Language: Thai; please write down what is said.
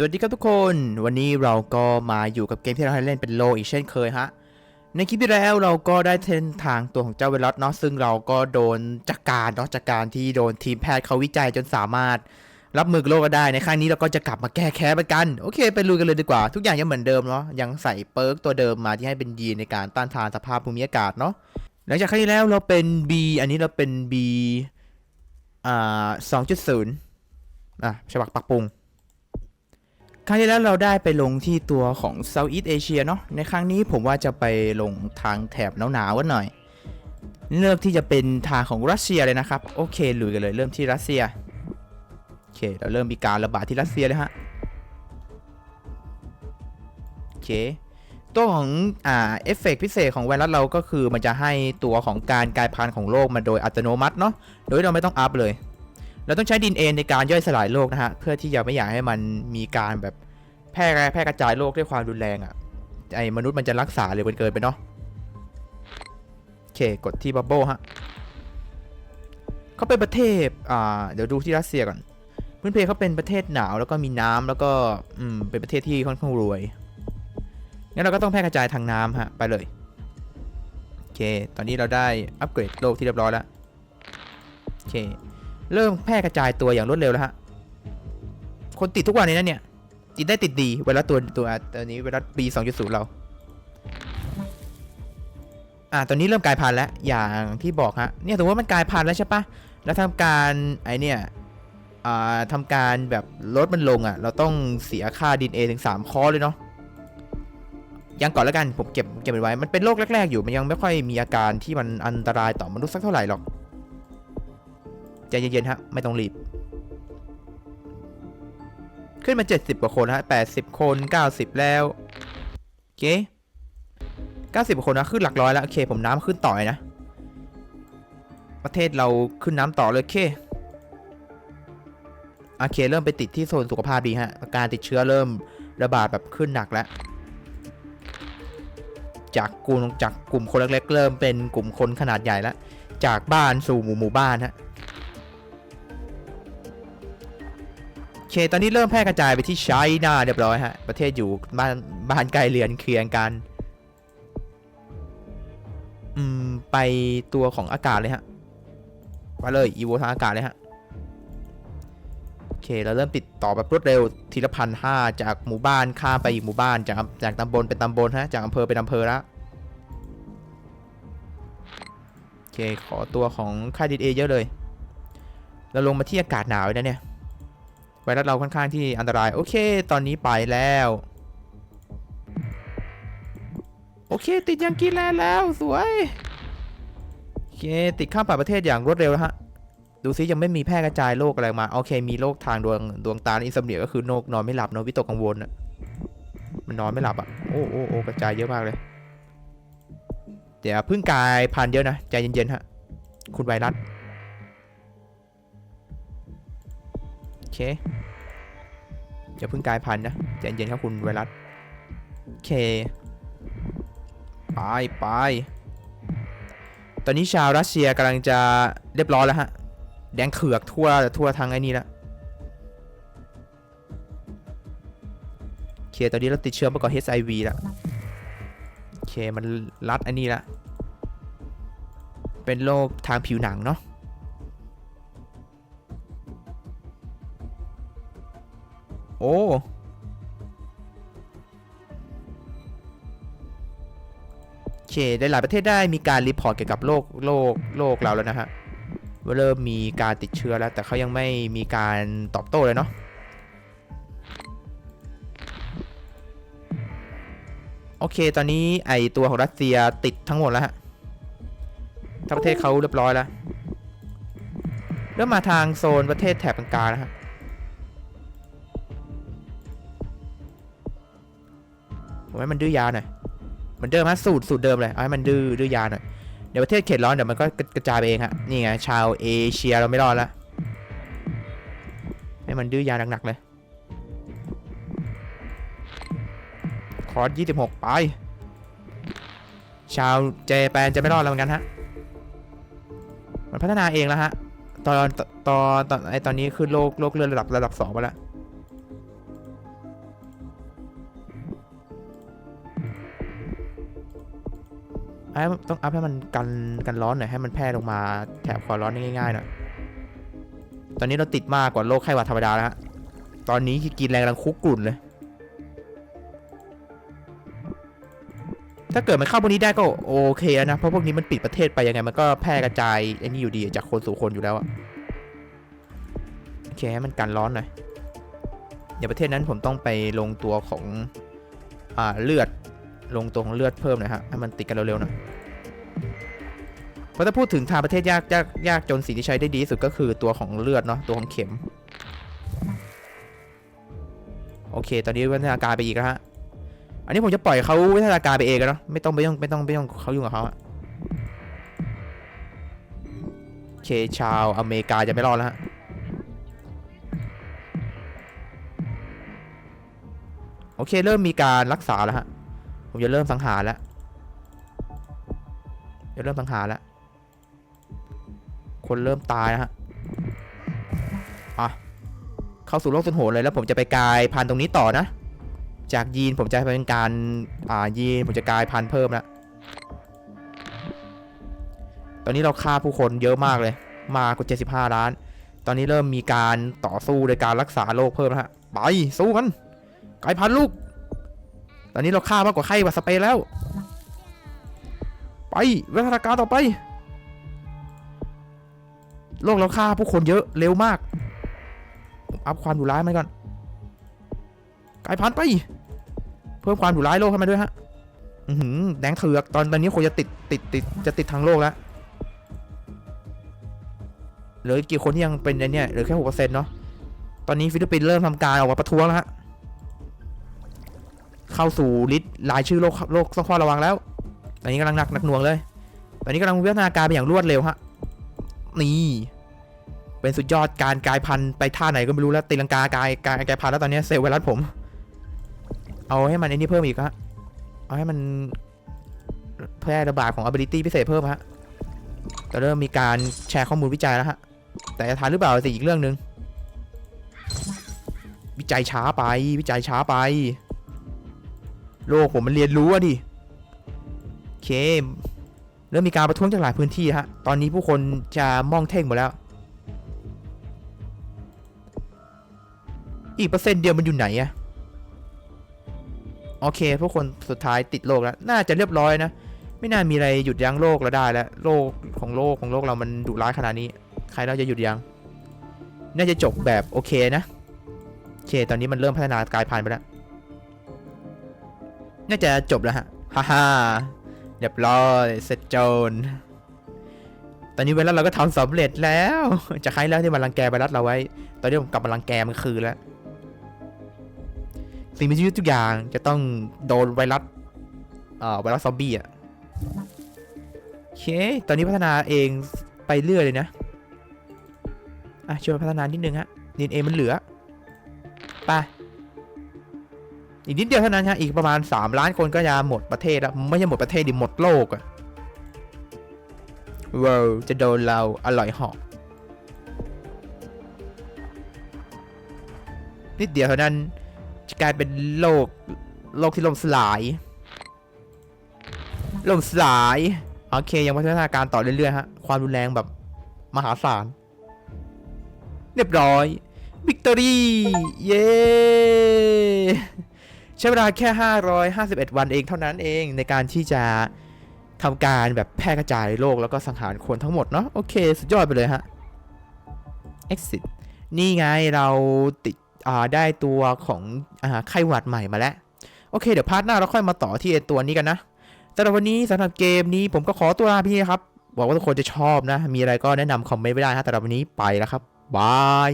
สวัสดีครับทุกคน วันนี้เราก็มาอยู่กับเกมที่เราให้เล่นเป็นโลอีกเช่นเคยฮะ ในคลิปที่แล้วเราก็ได้เส้นทางตัวของเจ้าเวลัสเนาะซึ่งเราก็โดนจากการเนาะจากการที่โดนทีมแพทย์เขาวิจัยจนสามารถ รับมือโรคก็ได้ในครั้งนี้เราก็จะกลับมาแก้แค้นเหมือนกันโอเคไปลุยกันเลยดีกว่า ทุกอย่างยังเหมือนเดิมเนาะยังใส่เปิร์กตัวเดิมมาที่ให้เป็นยีนในการต้านทานสภาพภูมิอากาศเนาะหลังจากครั้งที่แล้วเราเป็น B อันนี้เราเป็น B อ่า2.0อะฉบับปรับปรุง ครั้งที่แล้วเราได้ไปลงที่ตัวของ Southeast Asia เนาะ ในครั้งนี้ผมว่าจะไปลงทางแถบหนาวๆกันหน่อย เลือกที่จะเป็นทางของรัสเซียเลยนะครับ โอเคลุยกันเลยเริ่มที่รัสเซีย โอเค เราเริ่มมีการระบาดที่รัสเซียเลยฮะ โอเค ตัวของอ่าเอฟเฟกต์พิเศษของไวรัสเราก็คือมันจะให้ตัวของการกลายพันธุ์ของโรคมาโดยอัตโนมัติเนาะ โดยเราไม่ต้องอัพเลย เราต้องใช้ดินเอในการย่อยสลายโรคนะฮะ เพื่อที่จะไม่อยากให้มันมีการแบบแพร่แพร่กระจายโรคด้วยความรุนแรงอะ่ะไอ้มนุษย์มันจะรักษาเลยเกินไปเนาะโอเคกดที่บับเบิลฮะเขาเป็นประเทศอ่าเดี๋ยวดูที่รัสเซียก่อนพื้นเพเขาเป็นประเทศหนาวแล้วก็มีน้ำแล้วก็อืมเป็นประเทศที่ค่อนข้างรวยงั้นเราก็ต้องแพร่กระจายทางน้ำฮะไปเลยโอเค ตอนนี้เราได้อัปเกรดโลกที่เรียบร้อยแล้วโอเค เริ่มแพร่กระจายตัวอย่างรวดเร็วแล้วฮะ คนติดทุกวันเลยนะเนี่ย ติดได้ติดดีไวรัสตัวตัวตัวนี้ไวรัสปี2.0 เรา อ่าตอนนี้เริ่มกลายพันธุ์แล้ว อย่างที่บอกฮะ เนี่ยสมมติว่ามันกลายพันธุ์แล้วใช่ปะแล้วทำการไอเนี่ยอ่าทำการแบบลดมันลงอะ เราต้องเสียค่าดินเอถึง 3 คอเลยเนาะยังก่อนแล้วกันผมเก็บเก็บไว้ มันเป็นโรคแรก ๆ อยู่ มันยังไม่ค่อยมีอาการที่มันอันตรายต่อมนุษย์สักเท่าไหร่หรอก ใจเย็นๆฮะไม่ต้องรีบ ขึ้นมา 70 กว่าคนฮะ80 คน 90 แล้ว โอเค 90กว่าคนนะขึ้นหลักร้อยแล้ว โอเค ผมน้ำขึ้นต่อยนะ ประเทศเราขึ้นน้ำต่อเลยโอเคโอเค เริ่มไปติดที่โซนสุขภาพดีฮะการติดเชื้อเริ่มระบาดแบบขึ้นหนักแล้ว จากกลุ่มจากกลุ่มคนเล็กๆเริ่มเป็นกลุ่มคนขนาดใหญ่แล้ว จากบ้านสู่หมู่หมู่บ้านฮะ เค ตอนนี้เริ่มแพร่กระจายไปที่ไชน่าเรียบร้อยฮะ ประเทศอยู่บ้านบ้านใกล้เรือนเคียงกัน อืม ไปตัวของอากาศเลยฮะ มาเลย อีโวทางอากาศเลยฮะ โอเค เราเริ่มติดต่อแบบรวดเร็วทีละพันห้าจากหมู่บ้านข้ามไปอีกหมู่บ้าน จากจากตำบลเป็นตำบลฮะ จากอำเภอเป็นอำเภอล้วโอเค ขอตัวของค่ายดีเอเยอะเลย เราลงมาที่อากาศหนาวนะเนี่ย ไวรัสเราค่อนข้างที่อันตราย โอเค ตอนนี้ไปแล้ว โอเค ติดยังกินแลนแล้วสวยโอเค ติดข้ามผ่านประเทศอย่างรวดเร็วฮะ ดูซิยังไม่มีแพร่กระจายโรคอะไรมา โอเค มีโรคทางดวงดวงตาอินสมเนียก็คือโรคนอนไม่หลับนอะวิตกกังวลอะมันนอนไม่หลับอะโอ้โอ้โอ้กระจายเยอะมากเลยเดี๋ยวพิ่งกายพันเยอะนะใจเย็นๆฮะ คุณไวรัส เคอย่าเพิ่งกลายพันธุ์นะใจเย็นๆครับคุณไวรัสโอเคไปไปตอนนี้ชาวรัสเซียกำลังจะเรียบร้อยแล้วฮะ แดงเขือกทั่วทั่วทางไอ้นี่แล้วโอเคตอนนี้เราติดเชื้อมาก่อน HIV แล้วโอเคมันรัดอันนี้ละเป็นโรคทางผิวหนังเนาะ โอ้โอเคในหลายประเทศได้มีการรีพอร์ตเกี่ยวกับโรคโรคโรคเราแล้วนะฮะว่าเริ่มมีการติดเชื้อแล้ว แต่เขายังไม่มีการตอบโต้เลยเนาะโอเค ตอนนี้ไอตัวของรัสเซียติดทั้งหมดแล้วฮะทั้งประเทศเขาเรียบร้อยแล้ว เริ่มมาทางโซนประเทศแถบกลางๆแล้วฮะ ผมให้มันดื้อยาหน่อยเหมือนเดิมฮะสูตรสูตรเดิมเลยเอาให้มันดื้อดื้อยาหน่อยเดี๋ยวประเทศเขตร้อนเดี๋ยวมันก็กระจายไปเองฮะนี่ไงชาวเอเชียเราไม่รอดล้วให้มันดื้อยาหนักๆเลยคอร์ส26ไป ชาวเจแปนจะไม่รอดแล้วเหมือนกันฮะ มันพัฒนาเองแล้วฮะ ตอนตอนตอนไอตอนนี้คือโลกโลกเลื่อนระดับระดับสองไปแล้ว ต้องอัพให้มันกันกันร้อนหน่อยให้มันแพร่ลงมาแถบความร้อนได้ง่ายๆหน่อยตอนนี้เราติดมากกว่าโรคไข้หวัดธรรมดาแล้วฮะตอนนี้กินแรงกำลังคุกกรุ่นเลย ถ้าเกิดมันเข้าพวกนี้ได้ก็โอเคแล้วนะ เพราะพวกนี้มันปิดประเทศไปยังไงมันก็แพร่กระจายไอ้นี่อยู่ดีจากคนสู่คนอยู่แล้วอะโอเคให้มันกันร้อนหน่อยเดี๋ยวประเทศนั้นผมต้องไปลงตัวของอ่าเลือด ลงตัวของเลือดเพิ่มน่อยฮะให้มันติดกันเร็วๆหน่อยเพราะถ้าพูดถึงทางประเทศยากยากยากจนสิ่งที่ใช้ได้ดีที่สุดก็คือตัวของเลือดเนาะตัวของเข็ม โอเค ตอนนี้วิวัฒนาการไปอีกแล้วฮะอันนี้ผมจะปล่อยเขาวิวัฒนาการไปเองกันเนาะไม่ต้องไม่ต้องไม่ต้องไม่ต้องเขายุ่งกับเขาโอเคชาวอเมริกาจะไม่รอดแล้วฮะโอเคเริ่มมีการรักษาแล้วฮะ ผมจะเริ่มสังหารแล้วจะเริ่มสังหารแล้ว คนเริ่มตายแล้วฮะอะเข้าสู่โลกสุดโหดเลยแล้วผมจะไปกลายพันธุ์ตรงนี้ต่อนะ จากยีนผมจะเป็นการอ่ายีนผมจะกลายพันธุ์เพิ่มแล้วตอนนี้เราฆ่าผู้คนเยอะมากเลย มากกว่า75ล้าน ตอนนี้เริ่มมีการต่อสู้โดยการรักษาโรคเพิ่มแล้วฮะไปสู้กันกลายพันธุ์ลูก อนนี้เราฆ่ามากกว่าไข้วัดสเปนแล้ว ไปวิวัฒนาการต่อไป โลกเราฆ่าผู้คนเยอะเร็วมากอัพความดุร้ายมันก่อนกลายพันธุ์ไป เพิ่มความดุร้ายโลกให้มันด้วยฮะอือหือแดงเถือกตอนตอนนี้คนจะติดติดติดจะติดทางโลกแล้วเหลือกี่คนที่ยังเป็นไอ้เนี่ยเหลือแค่หกเปอร์เซ็นต์เนาะตอนนี้ฟิลิปปินส์เริ่มทำการออกมาประท้วงแล้วฮะ เข้าสู่ลิสต์รายชื่อโลกโลกต้องเฝ้าระวังแล้ว ตอนนี้กำลังหนักหนักหน่วงเลย ตอนนี้กำลังวิวัฒนาการไปอย่างรวดเร็วฮะ นี่ เป็นสุดยอดการกลายพันธุ์ไปท่าไหนก็ไม่รู้แล้วตีลังกากายกายกายพันธุ์แล้วตอนนี้เซลล์ไวรัสผม เอาให้มันไอ้นี่เพิ่มอีกฮะ เอาให้มันแพร่ระบาดของ ability พิเศษเพิ่มฮะจะเริ่มมีการแชร์ข้อมูลวิจัยแล้วฮะ แต่จะทันหรือเปล่าสิอีกเรื่องหนึ่งวิจัยช้าไปวิจัยช้าไป โลกผมมันเรียนรู้อะดิโอเคเริ่มมีการประท้วงจากหลายพื้นที่ฮะ ตอนนี้ผู้คนจะมองเท่งหมดแล้ว อีกเปอร์เซ็นต์เดียวมันอยู่ไหนอะโอเค พวกคนสุดท้ายติดโรคแล้ว น่าจะเรียบร้อยนะ ไม่น่ามีอะไรหยุดยั้งโรคเราได้แล้วโรคของโลกของโลกเรามันดุร้ายขนาดนี้ ใครเราจะหยุดยั้ง น่าจะจบแบบโอเคนะ โอเค ตอนนี้มันเริ่มพัฒนากายพันธุ์ไปแล้ว น่าจะจบแล้วฮะ ฮ่าฮ่าเรียบร้อย เสร็จโจน ตอนนี้ไวรัสเราก็ทำสำเร็จแล้ว จะใครแล้วที่มันรังแกไวรัสเราไว้ ตอนนี้ผมกลับมารังแกมันคืนแล้ว สิ่งมีชีวิตทุกอย่างจะต้องโดนไวรัสเอ่อไวรัสซอมบี้อะโอเค ตอนนี้พัฒนาเองไปเรื่อยเลยนะ อะช่วยพัฒนานิดนึงฮะดีเอมันเหลือ ไป อีกนิดเดียวเท่านั้นฮะอีกประมาณ 3 ล้านคนก็จะหมดประเทศแล้วไม่ใช่หมดประเทศดิหมดโลกอะว้วจะโดนเราอร่อยเหอกนิดเดียวเท่านั้นจะกลายเป็นโลกโลกที่ล่มสลายล่มสลายโอเคยังพัฒนาการต่อเรื่อยๆฮะความรุนแรงแบบมหาศาลเรียบร้อยวิกตอรี่เย้ ใช้เวลาแค่ 551 วันเองเท่านั้นเองในการที่จะทำการแบบแพร่กระจายโรคแล้วก็สังหารคนทั้งหมดเนาะโอเค สุดยอดไปเลยฮะ exit นี่ไงเราติดได้ตัวของไข้หวัดใหม่มาแล้ว โอเค เดี๋ยวพาร์ทหน้าเราค่อยมาต่อที่ตัวนี้กันนะสำหรับวันนี้สำหรับเกมนี้ผมก็ขอตัวลาพี่ครับหวังว่าทุกคนจะชอบนะ มีอะไรก็แนะนำคอมเมนต์ไว้ได้ฮะสำหรับวันนี้ไปแล้วครับบาย